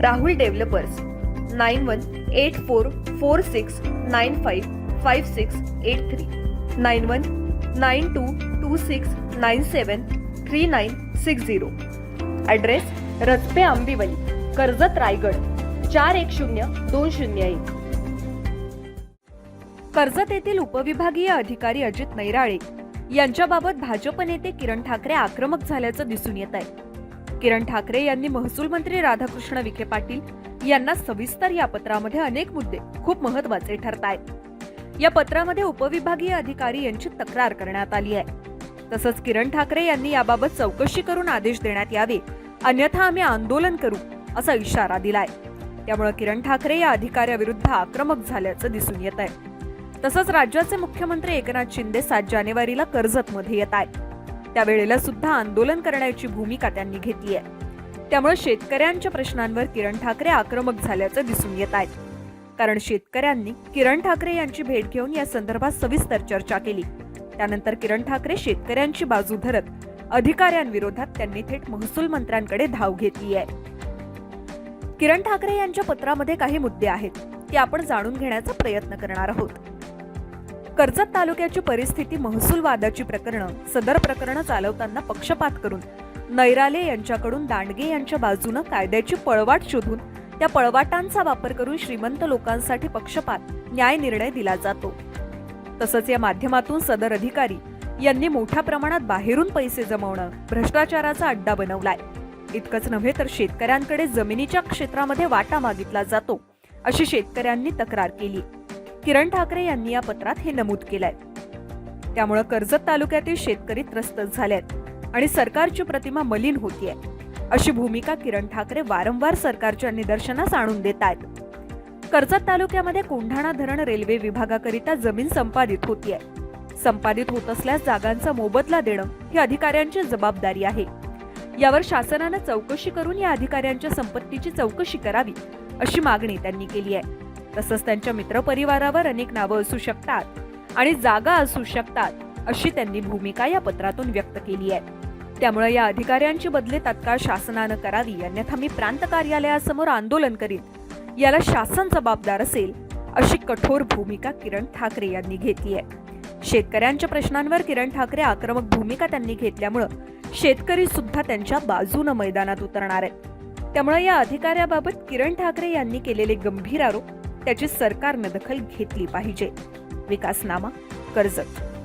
Rahul developers nine one eight four four six nine five five six eight three nine one nine two two six nine seven three nine six zero. Address Rajpe Ambivali Karjat Raigad चार एक शून्य दोन शून्य एक. कर्जत येथील उपविभागीय अधिकारी अजित नैराळे यांच्याबाबत भाजप नेते किरण ठाकरे आक्रमक झाल्याचं दिसून येत आहे. किरण ठाकरे यांनी महसूल मंत्री राधाकृष्ण विखे पाटील यांना सविस्तर या पत्रामध्ये अनेक मुद्दे खूप महत्त्वाचे ठरत आहेत या पत्रामध्ये उपविभागीय अधिकारी यांची तक्रार करण्यात आली आहे. तसंच किरण ठाकरे यांनी याबाबत चौकशी करून आदेश देण्यात यावे अन्यथा आम्ही आंदोलन करू असा इशारा दिलाय. त्यामुळे किरण ठाकरे या अधिकाऱ्याविरुद्ध आक्रमक झाल्याचं दिसून येत आहे तसंच राज्याचे मुख्यमंत्री एकनाथ शिंदे सात जानेवारीला कर्जतमध्ये येत आहेत. त्यावेळेला सुद्धा आंदोलन करण्याची भूमिका त्यांनी घेतली आहे. त्यामुळे शेतकऱ्यांच्या प्रश्नांवर किरण ठाकरे आक्रमक झाल्याचं दिसून येत आहेत कारण शेतकऱ्यांनी किरण ठाकरे यांची भेट घेऊन या संदर्भात सविस्तर चर्चा केली. त्यानंतर किरण ठाकरे शेतकऱ्यांची बाजू धरत अधिकाऱ्यांविरोधात त्यांनी थेट महसूल मंत्र्यांकडे धाव घेतली आहे. किरण ठाकरे यांच्या पत्रामध्ये काही मुद्दे आहेत ते आपण जाणून घेण्याचा प्रयत्न करणार आहोत. कर्जत तालुक्याची परिस्थिती महसूल वादाची प्रकरणं सदर प्रकरणं चालवताना पक्षपात करून नैराले यांच्याकडून दांडगे यांच्या बाजूनं कायद्याची पळवाट शोधून त्या पळवाटांचा वापर करून श्रीमंत लोकांसाठी पक्षपात न्याय निर्णय दिला जातो. तसंच या माध्यमातून सदर अधिकारी यांनी मोठ्या प्रमाणात बाहेरून पैसे जमवणं भ्रष्टाचाराचा अड्डा बनवलाय. इतकंच नव्हे तर शेतकऱ्यांकडे जमिनीच्या क्षेत्रामध्ये वाटा मागितला जातो अशी शेतकऱ्यांनी तक्रार केली. किरण ठाकरे यांनी या पत्रात हे नमूद केलंय. त्यामुळे कर्जत तालुक्यातील शेतकरी त्रस्त झालेत आणि सरकारची प्रतिमा मलिन होतीये अशी भूमिका किरण ठाकरे वारंवार सरकारच्या निदर्शनास आणून देत आहेत. कर्जत तालुक्यामध्ये कोंढाणा धरण रेल्वे विभागाकरिता जमीन संपादित होतीये. संपादित होत असल्यास जागांचा मोबदला देणं ही अधिकाऱ्यांची जबाबदारी आहे. यावर शासनानं चौकशी करून या अधिकाऱ्यांच्या संपत्तीची चौकशी करावी अशी मागणी त्यांनी केली आहे. तसंच त्यांच्या मित्रपरिवारावर अनेक नावं असू शकतात आणि जागा असू शकतात अशी त्यांनी भूमिका या पत्रातून व्यक्त केली आहे. त्यामुळे या अधिकाऱ्यांची बदली तत्काळ शासनानं करावी अन्यथा मी प्रांत कार्यालयासमोर आंदोलन करीन. याला शासन जबाबदार असेल अशी कठोर भूमिका किरण ठाकरे यांनी घेतली आहे. शेतकऱ्यांच्या प्रश्नांवर किरण ठाकरे आक्रमक भूमिका त्यांनी घेतल्यामुळं शेतकरी सुद्धा त्यांच्या बाजूनं मैदानात उतरणार आहेत. त्यामुळे या अधिकाऱ्याबाबत किरण ठाकरे यांनी केलेले गंभीर आरोप त्याची सरकारनं दखल घेतली पाहिजे. विकासनामा कर्जत